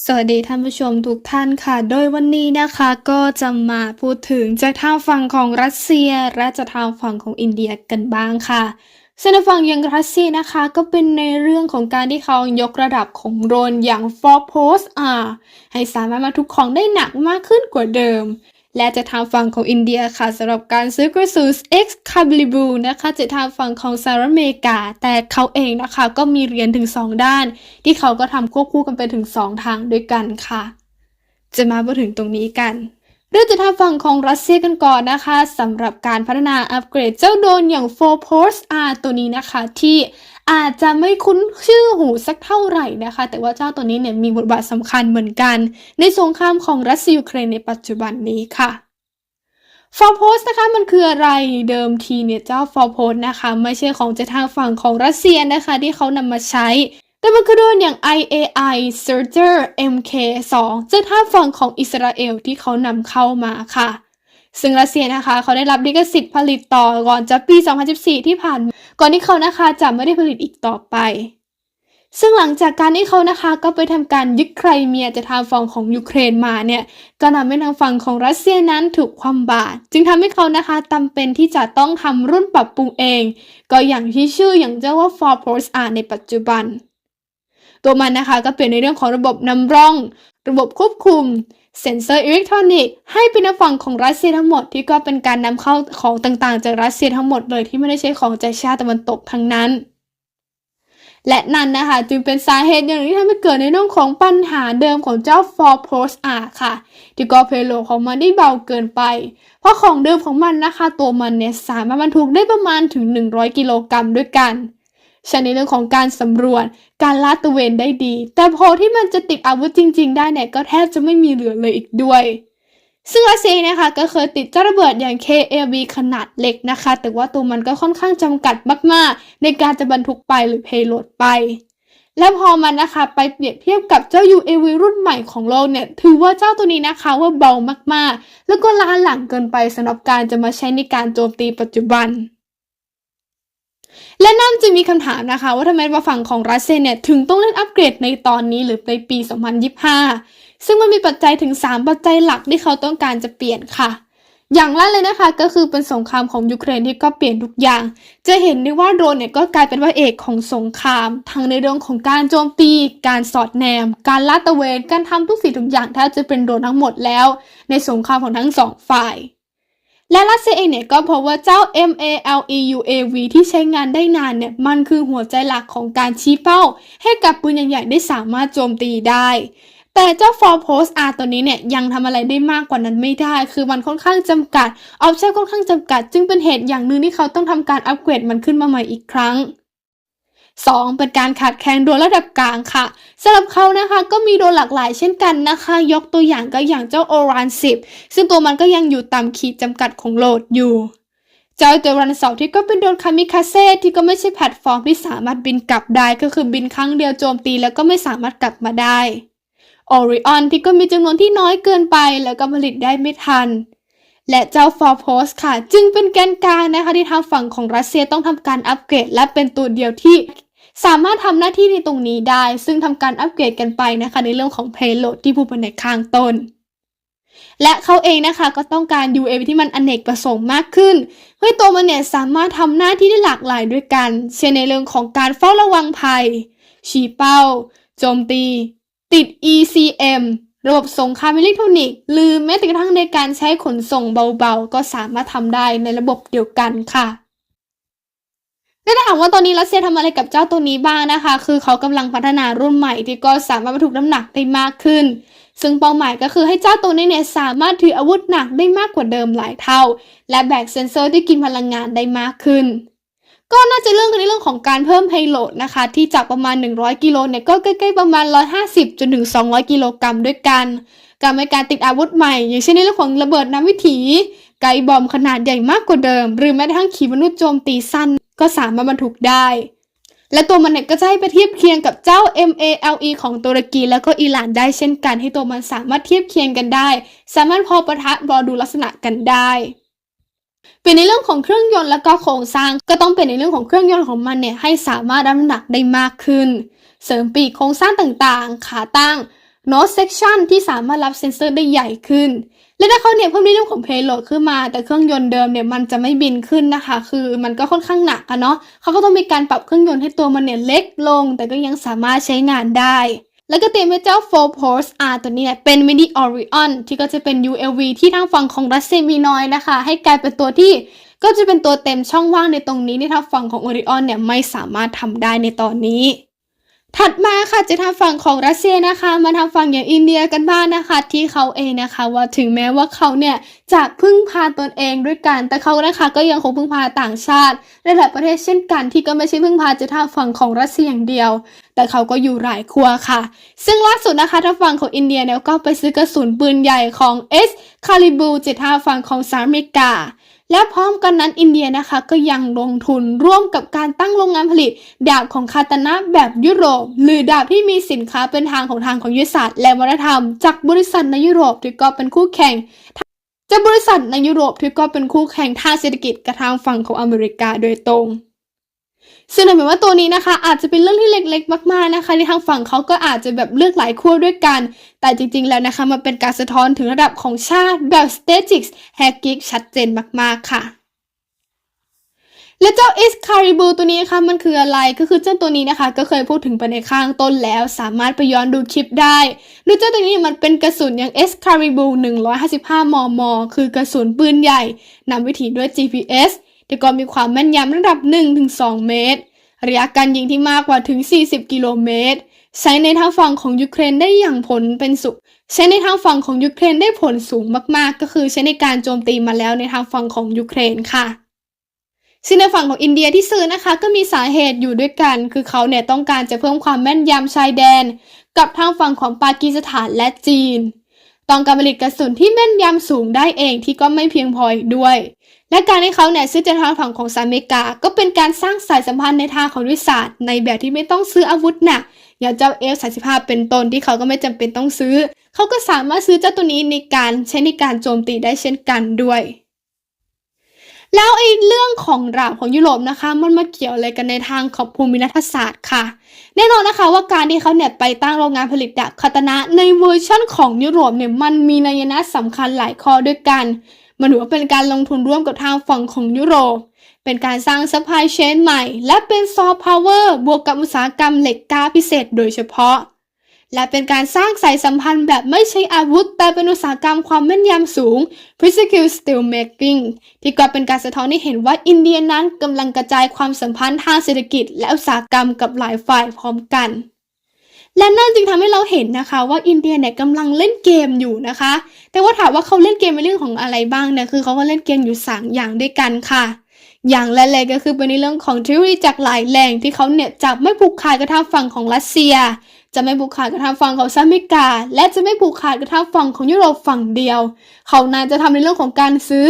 สวัสดีท่านผู้ชมทุกท่านค่ะ โดยวันนี้นะคะก็จะมาพูดถึงจากทางฝั่งของรัสเซีย และจากทางฝั่งของอินเดียกันบ้างค่ะส่วนฝั่งอย่างรัสเซียนะคะก็เป็นในเรื่องของการที่เขายกระดับของโดรนอย่าง f o r p o s R ให้สามารถมาทุกของได้หนักมากขึ้นกว่าเดิม และจากทางฝั่งของอินเดียค่ะสำหรับการซื้อกระสุน X c a b l i b u นะคะจากทางฝั่งของสหรัฐอเมริกา แต่เขาเองนะคะก็มีเหรียญถึง 2 ด้าน ที่เขาก็ทำควบคู่กันไปถึง 2 ทางด้วยกันค่ะ จะมาพูดถึงตรงนี้กันเรื่องจากทางฝั่งของรัสเซียกันก่อนนะคะสำหรับการพัฒนาอัปเกรดเจ้าโดรนอย่าง 4 Post R ตัวนี้นะคะที่ อาจจะไม่คุ้นชื่อหูสักเท่าไหร่นะคะ แต่ว่าเจ้าตัวนี้เนี่ยมีบทบาทสำคัญเหมือนกัน ในสงครามของรัสเซียยูเครนในปัจจุบันนี้ค่ะฟอร์โพสนะคะมันคืออะไรเดิมทีเนี่ยเจ้าฟอร์โพสนะคะ ไม่ใช่ของจาทางฝั่งของรัสเซียนะคะ ที่เขานำมาใช้ แต่มันคือโดนอย่าง IAI Surger MK2 จาทางฝั่งของอิสราเอลที่เขานำเข้ามาค่ะ ซึ่งรัสเซียนะคะเขาได้รับลิขสิทธิ์ผลิตต่อก่อนจากปี 2014 ที่ผ่านมาก่อนที่เขานะคะจะไม่ได้ผลิตอีกต่อไป ซึ่งหลังจากการที่เขานะคะก็ไปทำการยึดไครเมียจากทางฝั่งของยูเครนมาเนี่ยก็ทำให้ทางฝั่งของรัสเซียนั้นถูกความบาตรจึงทำให้เขานะคะจำเป็นที่จะต้องทำรุ่นปรับปรุงเอง ก็อย่างที่ชื่ออย่างเจ้าว่า For p o s R ในปัจจุบัน ตัวมันนะคะก็เปลี่ยนในเรื่องของระบบนำร่อง ระบบควบคุม เซ็นเซอร์อิเล็กทรอนิกส์ให้เป็นฝั่งของรัสเซียทั้งหมดที่ก็เป็นการนำเข้าของต่างๆ จากรัสเซียทั้งหมดเลยที่ไม่ได้ใช้ของจากชาติตะวันตกทั้งนั้น และนั่นนะคะจึงเป็นสาเหตุอย่างหนึ่งที่ทำให้เกิดในเรื่องของปัญหาเดิมของเจ้า For Post R ค่ะ ที่ก็เพโลของมันได้เบาเกินไป เพราะของเดิมของมันนะคะตัวมันเนี่ยสามารถบรรทุกได้ประมาณถึง 100 กิโลกรัมด้วยกัน ใช้ในเรื่องของการสำรวจ การลาดตระเวนได้ดี แต่พอที่มันจะติดอาวุธจริง ๆ ได้เนี่ยก็แทบจะไม่มีเหลือเลยอีกด้วยซึ่งรัสเซียนะคะก็เคยติดเจ้าระเบิดอย่าง KAV ขนาดเล็กนะคะ แต่ว่าตัวมันก็ค่อนข้างจำกัดมาก ๆ ในการจะบรรทุกไปหรือเพโลดไป และพอมันนะคะไปเปรียบเทียบกับเจ้า UAV รุ่นใหม่ของโลกเนี่ย ถือว่าเจ้าตัวนี้นะคะว่าเบามาก ๆ แล้วก็ล้าหลังเกินไปสำหรับการจะมาใช้ในการโจมตีปัจจุบัน และนั่นจะมีคำถามนะคะ ว่าทำไมว่าฝั่งของรัสเซียเนี่ย ถึงต้องเล่นอัปเกรดในตอนนี้หรือในปี 2025 ซึ่งมันมีปัจจัยถึง 3 ปัจจัยหลักที่เขาต้องการจะเปลี่ยนค่ะ อย่างแรกเลยนะคะก็คือเป็นสงครามของยูเครนที่ก็เปลี่ยนทุกอย่าง จะเห็นได้ว่าโดรนเนี่ยก็กลายเป็นว่าเอกของสงคราม ทั้งในเรื่องของการโจมตี การสอดแนม การลาดตระเวน การทำทุกสิ่งทุกอย่างแทบจะเป็นโดรนทั้งหมดแล้ว ในสงครามของทั้งสองฝ่าย และรัสเซียเองเนี่ยก็เพราะว่าเจ้า MALE UAV ที่ใช้งานได้นานเนี่ยมันคือหัวใจหลักของการชี้เป้า ให้กับปืนใหญ่ๆได้สามารถโจมตีได้แต่เจ้า For Post R ตัวนี้เนี่ยยังทำอะไรได้มากกว่านั้นไม่ได้ คือมันค่อนข้างจำกัด ออปชั่นค่อนข้างจำกัด จึงเป็นเหตุอย่างหนึ่งที่เขาต้องทำการอัปเกรดมันขึ้นมาใหม่อีกครั้ง 2. เป็นการขาดแคลนโดรนระดับกลางค่ะสำหรับเขานะคะก็มีโดรนหลากหลายเช่นกันนะคะ ยกตัวอย่างก็อย่างเจ้า Oran 10 ซึ่งตัวมันก็ยังอยู่ตามขีดจำกัดของโหลดอยู่ เจ้าตัวรันสองที่ก็เป็นโดรนคามิคาเซ่ที่ก็ไม่ใช่แพลตฟอร์มที่สามารถบินกลับได้ก็คือบินครั้งเดียวโจมตีแล้วก็ไม่สามารถกลับมาได้ Orion ที่ก็มีจำนวนที่น้อยเกินไปแล้วก็ผลิตได้ไม่ทัน และเจ้า For Post ค่ะ จึงเป็นแกนกลางนะคะที่ทางฝั่งของรัสเซียต้องทำการอัปเกรด และเป็นตัวเดียวที่สามารถทำหน้าที่ในตรงนี้ได้ ซึ่งทำการอัปเกรดกันไปนะคะ ในเรื่องของ Payload ที่พูดไปในข้างต้น และเขาเองนะคะก็ต้องการ UAV ที่มันอนเนกประสงค์มากขึ้นเพื่อตัวมันเนี่ยสามารถทำหน้าที่ได้หลากหลายด้วยกัน เช่นในเรื่องของการเฝ้าระวังภัย ชี้เป้า โจมตี ติด ECM ระบบส่งคาร์อิเล็กทรอนิกส์หรือแม้แต่กระทั่งในการใช้ขนส่งเบาๆ ก็สามารถทำได้ในระบบเดียวกันค่ะและถ้าถามว่าตอนนี้รัสเซียทำอะไรกับเจ้าตัวนี้บ้างนะคะ คือเขากำลังพัฒนารุ่นใหม่ที่ก็สามารถบรรทุกน้ำหนักได้มากขึ้น ซึ่งเป้าหมายก็คือให้เจ้าตัวนี้เนี่ยสามารถถืออาวุธหนักได้มากกว่าเดิมหลายเท่า และแบกเซนเซอร์ที่กินพลังงานได้มากขึ้น ก็น่าจะเรื่องกันในเรื่องของการเพิ่ม payload นะคะ ที่จากประมาณ 100 กิโลเนี่ยก็ใกล้ๆประมาณ 150จนถึง200 กิโลกรัมด้วยกันการในการติดอาวุธใหม่ อย่างเช่นในเรื่องของระเบิดน้ำวิถี ไกบอมขนาดใหญ่มากกว่าเดิม หรือแม้กระทั่งขีปนาวุธโจมตีสั้น ก็สามารถบรรทุกได้ และตัวมันเนี่ยก็จะให้ไปเทียบเคียงกับเจ้า MALE ของตุรกีแล้วก็อิหร่านได้เช่นกัน ให้ตัวมันสามารถเทียบเคียงกันได้ สามารถพอประทะรอดูลักษณะกันได้ เป็นในเรื่องของเครื่องยนต์แล้วก็โครงสร้างก็ต้องเป็นในเรื่องของเครื่องยนต์ของมันเนี่ยให้สามารถรับน้ำหนักได้มากขึ้น เสริมปีกโครงสร้างต่างๆ ขาตั้ง node section ที่สามารถรับเซนเซอร์ได้ใหญ่ขึ้น และถ้าเขาเนี่ยเพิ่มในเรื่องของ payload ขึ้นมา แต่เครื่องยนต์เดิมเนี่ยมันจะไม่บินขึ้นนะคะ คือมันก็ค่อนข้างหนักอะเนาะเขาก็ต้องมีการปรับเครื่องยนต์ให้ตัวมันเนี่ยเล็กลง แต่ก็ยังสามารถใช้งานได้ แล้วก็เตรียมไว้เจ้า four post R ตัวนี้เนี่ยเป็น Mini Orion ที่ก็จะเป็น ULV ที่ทางฝั่งของรัสเซียมีน้อยนะคะ ให้กลายเป็นตัวที่ก็จะเป็นตัวเต็มช่องว่างในตรงนี้ที่ทางฝั่งของ Orion เนี่ยไม่สามารถทำได้ในตอนนี้ ถัดมาค่ะจะทางฝั่งของรัสเซียนะคะ มาทางฝั่งอย่างอินเดียกันบ้างนะคะ ที่เขาเองนะคะ ว่าถึงแม้ว่าเขาเนี่ยจะพึ่งพาตนเองด้วยกัน แต่เขานะคะก็ยังคงพึ่งพาต่างชาติในหลายประเทศเช่นกัน ที่ก็ไม่ใช่พึ่งพาจะทางฝั่งของรัสเซียอย่างเดียว แต่เขาก็อยู่หลายครัวค่ะ ซึ่งล่าสุดนะคะทางฝั่งของอินเดียเนี่ยก็ไปซื้อกระสุนปืนใหญ่ของ S คาลิบูจากทางฝั่งของสหรัฐอเมริกา และพร้อมกันนั้นอินเดียนะคะก็ยังลงทุนร่วมกับการตั้งโรงงานผลิต ดาบของคาตานะแบบยุโรป หรือดาบที่มีสินค้าเป็นทางของทางของยุทธศาสตร์และวัฒนธรรม จากบริษัทในยุโรปที่ก็เป็นคู่แข่งจากบริษัทในยุโรปที่ก็เป็นคู่แข่งทางเศรษฐกิจกระทางฝั่งของอเมริกาโดยตรง ซึ่งนั่นหมายว่าตัวนี้นะคะ อาจจะเป็นเรื่องที่เล็กๆ มากๆนะคะที่ทางฝั่งเขาก็อาจจะแบบเลือกหลายขั้วด้วยกัน แต่จริงๆแล้วนะคะมันเป็นการสะท้อนถึงระดับของชาติแบบ statics h a c k i c ชัดเจนมากๆค่ะและเจ้า X Caribou ตัวนี้นะคะมันคืออะไรก็คือเจ้าตัวนี้นะคะ ก็เคยพูดถึงไปในข้างต้นแล้ว สามารถไปย้อนดูคลิปได้โดยเจ้าตัวนี้มันเป็นกระสุนอย่าง X Caribou 155 มม คือกระสุนปืนใหญ่นำวิถีด้วย GPS แต่ก็มีความแม่นยำระดับ 1-2 เมตร ระยะการยิงที่มากกว่าถึง 40 กิโลเมตร ใช้ในทางฝั่งของยูเครนได้อย่างผลเป็นสุข ใช้ในทางฝั่งของยูเครนได้ผลสูงมากๆ ก็คือใช้ในการโจมตีมาแล้วในทางฝั่งของยูเครนค่ะซึ่งในฝั่งของอินเดียที่ซื้อนะคะก็มีสาเหตุอยู่ด้วยกัน คือเขาเนี่ยต้องการจะเพิ่มความแม่นยำชายแดน กับทางฝั่งของปากีสถานและจีน ต้องการผลิตกระสุนที่แม่นยำสูงได้เองที่ก็ไม่เพียงพออีกด้วย และการให้เขาเนี่ยซื้อจากทางฝั่งของสหรัฐอเมริกา ก็เป็นการสร้างสายสัมพันธ์ในทางของวิทยาศาสตร์ ในแบบที่ไม่ต้องซื้ออาวุธหนักอย่างเจ้า F35 เป็นต้นที่เขาก็ไม่จำเป็นต้องซื้อ เขาก็สามารถซื้อเจ้าตัวนี้ในการใช้ในการโจมตีได้เช่นกันด้วย แล้วไอ้เรื่องของดาบของยุโรปนะคะ มันมาเกี่ยวอะไรกันในทางของภูมิรัฐศาสตร์ค่ะ แน่นอนนะคะว่าการที่เขาเนี่ยไปตั้งโรงงานผลิตดาบคาตานะในเวอร์ชั่นของยุโรปเนี่ยมันมีนัยยะสำคัญหลายข้อด้วยกัน มันถือว่าเป็นการลงทุนร่วมกับทางฝั่งของยุโรป เป็นการสร้างซัพพลายเชนใหม่ และเป็นซอฟต์พาวเวอร์บวกกับอุตสาหกรรมเหล็กกล้าพิเศษโดยเฉพาะ และเป็นการสร้างสายสัมพันธ์แบบไม่ใช้อาวุธ แต่เป็นอุตสาหกรรมความแม่นยำสูง Precision Steel Making ที่ก็เป็นการสะท้อนให้เห็นว่าอินเดียนั้นกำลังกระจายความสัมพันธ์ทางเศรษฐกิจ และอุตสาหกรรมกับหลายฝ่ายพร้อมกัน และนั่นจึงทำให้เราเห็นนะคะว่าอินเดียเนี่ยกำลังเล่นเกมอยู่นะคะ แต่ว่าถามว่าเขาเล่นเกมในเรื่องของอะไรบ้างเนี่ยคือเขาก็เล่นเกมอยู่สามอย่างด้วยกันค่ะอย่างแรกๆก็คือเป็นในเรื่องของทฤษฎีจากหลายแหล่งที่เขาเนี่ยจับไม่ผูกขาดกับทางฝั่งของรัสเซีย จะไม่ผูกขาดกับทางฝั่งของสหรัฐอเมริกา และจะไม่ผูกขาดกับทางฝั่งของยุโรปฝั่งเดียว เขาน่าจะทำในเรื่องของการซื้อ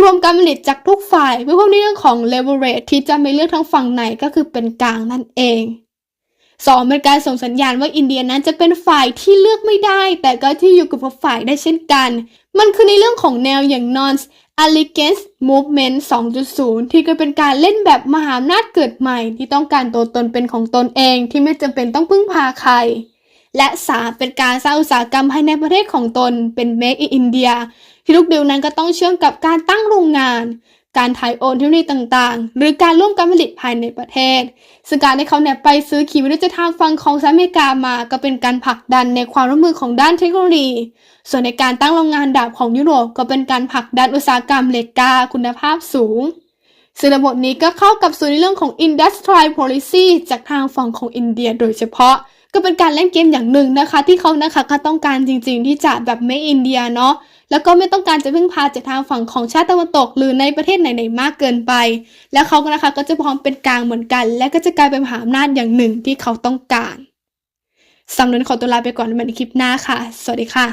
รวมการผลิตจากทุกฝ่ายเพื่อเพิ่มในเรื่องของ leverage ที่จะไม่เลือกทางฝั่งไหนก็คือเป็นกลางนั่นเอง สองเป็นการส่งสัญญาณว่าอินเดียนั้นจะเป็นฝ่ายที่เลือกไม่ได้ แต่ก็ที่อยู่กับฝ่ายได้เช่นกัน มันคือในเรื่องของแนวอย่าง non allegiance movement 2.0 ที่ก็เป็นการเล่นแบบมหาอำนาจเกิดใหม่ ที่ต้องการตัวตนเป็นของตนเองที่ไม่จำเป็นต้องพึ่งพาใคร และสามเป็นการสร้างอุตสาหกรรมภายในประเทศของตนเป็น make in India ที่ทุกเดียวนั้นก็ต้องเชื่อมกับการตั้งโรงงาน การถ่ายโอนเทคโนโลยีต่างๆ หรือการร่วมการผลิตภายในประเทศ ซึ่งการที่เขาเนี่ยไปซื้อขีปนาวุธจากทางฝั่งของสหรัฐอเมริกามา ก็เป็นการผลักดันในความร่วมมือของด้านเทคโนโลยี ส่วนในการตั้งโรงงานดาบของยุโรปก็เป็นการผลักดันอุตสาหกรรมเหล็กกาคุณภาพสูงซึ่งระบบนี้ก็เข้ากับส่วนในเรื่องของ Industrial Policy จากทางฝั่งของอินเดียโดยเฉพาะ ก็เป็นการเล่นเกมอย่างหนึ่งนะคะ ที่เขานะคะก็ต้องการจริงๆที่จะแบบไม่อินเดียเนาะ แล้วก็ไม่ต้องการจะพึ่งพาจากทางฝั่งของชาติตะวันตก หรือในประเทศไหนๆมากเกินไป แล้วเขาก็นะคะก็จะพร้อมเป็นกลางเหมือนกัน และก็จะกลายเป็นมหาอำนาจอย่างหนึ่งที่เขาต้องการสำหรับวันขอตัวลาไปก่อนในคลิปหน้าค่ะ สวัสดีค่ะ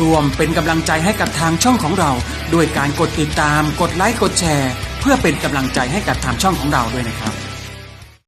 รวมเป็นกำลังใจให้กับทางช่องของเรา ด้วยการกดติดตาม กดไลค์ กดแชร์ เพื่อเป็นกำลังใจให้กับทางช่องของเราด้วยนะครับ